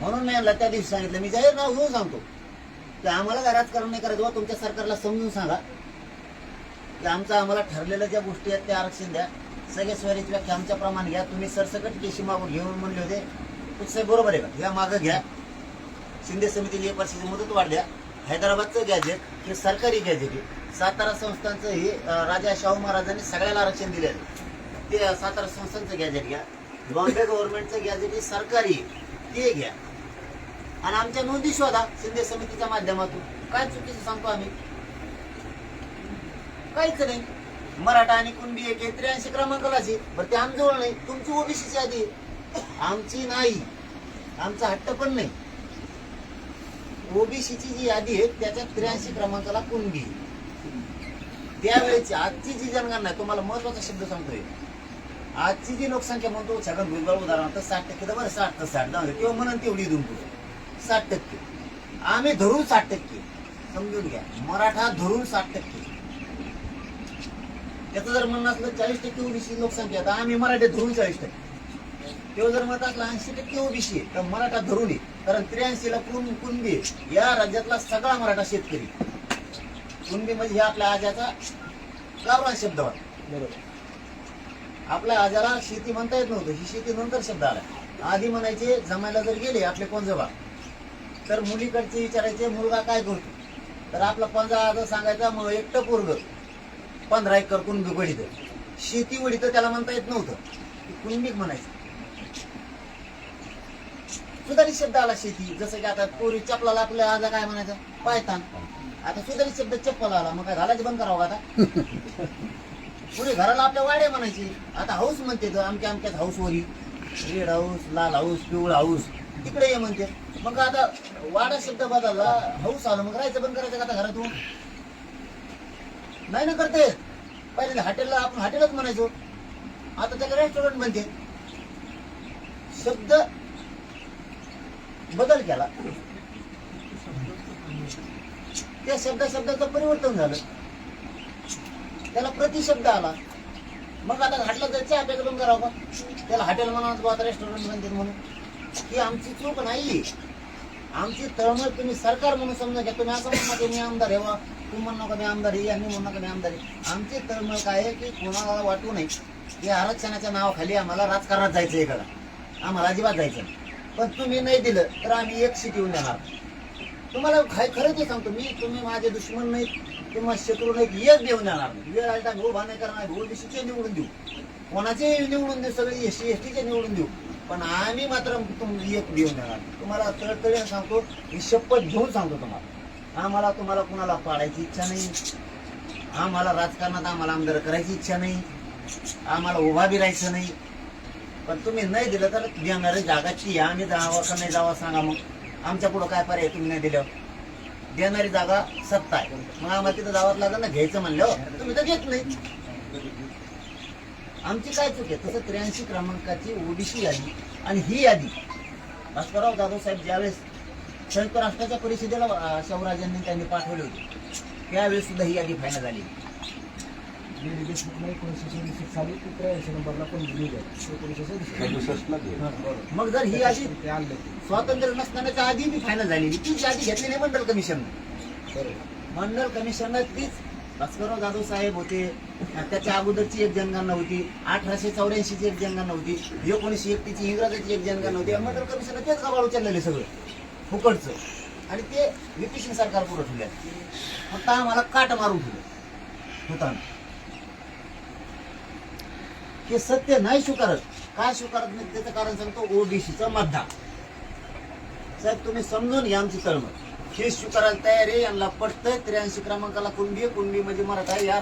म्हणून मी यांना त्या दिवशी सांगितलं मी जाहीर नाव घेऊन सांगतो. की आम्हाला काय राजकारण नाही करायचं हो, तुमच्या सरकारला समजून सांगा. की आमचं आम्हाला ठरलेल्या ज्या गोष्टी आहेत त्या आरक्षण द्या. सगळे स्वरीची व्याख्या आमच्या प्रमाण घ्या. तुम्ही सरसकट केशी मागून घेऊन म्हणले होते तुझं बरोबर आहे का? या मागं घ्या. शिंदे समितीने एक वर्षाची मुदत वाढ द्या हैदराबादचं गॅजेट हे सरकारी गॅजेट आहे. सातारा संस्थांचं हे राजा शाहू महाराजांनी सगळ्याला आरक्षण दिले आहे. ते सातारा संस्थांचं गॅजेट घ्या. बॉम्बे गव्हर्नमेंटचं गॅजेट हे सरकारी ते घ्या. आणि आमच्या नोंदी शोधा शिंदे समितीच्या माध्यमातून. काय चुकीचं सांगतो आम्ही? काहीच नाही. मराठा आणि कुणबी एक आहे, त्र्याऐंशी क्रमांकालाची आहे बरं ते आमजवळ नाही. तुमची ओबीसीची यादी. आहे. आमची नाही. आमचा हट्ट पण नाही. ओबीसीची जी यादी आहे त्याच्यात त्र्याऐंशी क्रमांकाला कुणबी. त्यावेळेची आजची जी जनगणना आहे तुम्हाला महत्त्वाचा शब्द सांगतोय. आजची जी लोकसंख्या म्हणतो छगन भुजबळ उदाहरणार्थ साठ टक्के तर बरं साठ तर साठ. जाऊ किंवा म्हणून तेवढी इथून साठ टक्के. आम्ही धरून साठ टक्के. समजून घ्या. मराठा धरून साठ टक्के. त्याचं जर म्हणणं असलं चाळीस टक्के ओबीसी लोकसंख्या तर आम्ही मराठी धरून चाळीस टक्के. तेव्हा जर म्हणत असलं ऐंशी टक्के ओबीसी तर मराठा धरून आहे. कारण त्र्याऐंशीला कुण कुणबी. या राज्यातला सगळा मराठा शेतकरी कुणबी म्हणजे हे आपल्या आजाचा गावरान शब्द वाटतो बरोबर. आपल्या आजाला शेती म्हणता येत नव्हतं. ही शेती नंतर शब्द आला. आधी म्हणायचे जमायला जर गेले आपले कोंजोबा तर मुलीकडचे विचारायचे मुलगा काय करतो? तर आपला पंजा हजार सांगायचा मग एकटं पोरग पंधरा एकर करून वडीत शेती वडीत त्याला म्हणता येत नव्हतं. ते म्हणायचं. सुधारित शब्द आला शेती. जसं की आता पोरी चपलाला आपल्या आजा काय म्हणायचं? पायतान आता सुधारित शब्द चप्पल आला. मग काय घालायचं बंद करावं आता? पुढे घराला आपल्या वाड्या म्हणायची. आता हाऊस म्हणते तर आमच्या आमच्यात हाऊस वरी. रेड हाऊस लाल हाऊस पिवळा हाऊस तिकडे ये म्हणते. मग आता वाडा शब्द बदलला हाऊस आलं मग राहायचं बंद करायचं का आता घरातून? नाही ना करते. पहिले हॉटेलला आपण हॉटेलच म्हणायचो. आता त्याला रेस्टॉरंट म्हणते. शब्द बदल केला. त्या शब्द शब्दाचं परिवर्तन झालं. त्याला प्रतिशब्द आला. मग आता घाटला जायचं चहा करावं का? त्याला हॉटेल म्हणा रेस्टॉरंट म्हणते म्हणून. ही आमची चूक नाही. आमची तळमळ तुम्ही सरकार म्हणून समजा घ्या. तुम्ही असं म्हणा की मी आमदार आहे बा तुम्ही म्हणू नका मी आमदार आहे यांनी म्हणू नका मी आमदार आहे. आमची तळमळ काय आहे की कोणाला वाटू नये. की आरक्षणाच्या नावाखाली आम्हाला राजकारणात जायचं आहे आम्हाला अजिबात जायचं पण तुम्ही नाही दिलं तर आम्ही एक सीट येऊन देणार. तुम्हाला काय खरं ते सांगतो मी तुम्ही माझे दुश्मन नाहीत. किंवा शत्रू नाहीत एक देऊन देणार नाही. वेळ आली तर भाने करणार करणार दिशीचे निवडून देऊ. कोणाचे निवडून देऊ सगळे एस सी एस टीचे निवडून देऊ. पण आम्ही मात्र तुम्ही एक देऊन देणार तुम्हाला तळतळीने सांगतो मी शपथ घेऊन सांगतो तुम्हाला. आम्हाला तुम्हाला कुणाला पाडायची इच्छा नाही. आम्हाला राजकारणात आम्हाला आमदार करायची इच्छा नाही. आम्हाला उभा बी राहायचं नाही. पण तुम्ही नाही दिलं तर देणारी जागाची या. आम्ही जावा का नाही जावं सांगा मग. आमच्या पुढं काय पर्याय तुम्ही नाही दिल्यावर देणारी जागा सत्ता आहे. मग आम्हाला तिथं जावं लागेल ना घ्यायचं म्हणलं. तुम्ही तर घेत नाही. आमची काय चूक आहे? तसं त्र्याऐंशी क्रमांकाची ओबीसी यादी आणि ही यादी. भास्करराव जाधव साहेब ज्यावेळेस संयुक्त राष्ट्राच्या परिषदेला अं, शाहूराजांनी त्यांनी पाठवली होती त्यावेळेस सुद्धा ही यादी फायनल झाली. मग जर ही यादी. स्वातंत्र्य नसतानाच्या आधी बी फायनल झालेली तीच यादी घेतली नाही मंडल कमिशन मंडल कमिशनर तीच भास्करराव जाधव साहेब होते. त्याच्या अगोदरची एक जनगणना होती. अठराशे चौऱ्याऐंशीची एक जनगणना होती. एकोणीसशे एकतीची इंग्रजाची एक जनगणना होती. मंडल कमिशन तेच गबाळ उचललेले सगळं. फुकटचं. आणि ते ब्रिटिश सरकार पुढे ठेवल्या फक्त आम्हाला काट मारून ठेवलं. होताना. हे सत्य नाही स्वीकारत. काय स्वीकारत नाही त्याचं कारण सांगतो. ओबीसीचा मतदान साहेब तुम्ही समजून घ्या आमची तळमळ. हे स्वीकारायला तयार आहे यांना पटतंय त्र्याऐंशी क्रमांकाला कुणबी आहे, कुणबी म्हणजे मराठा आहे. या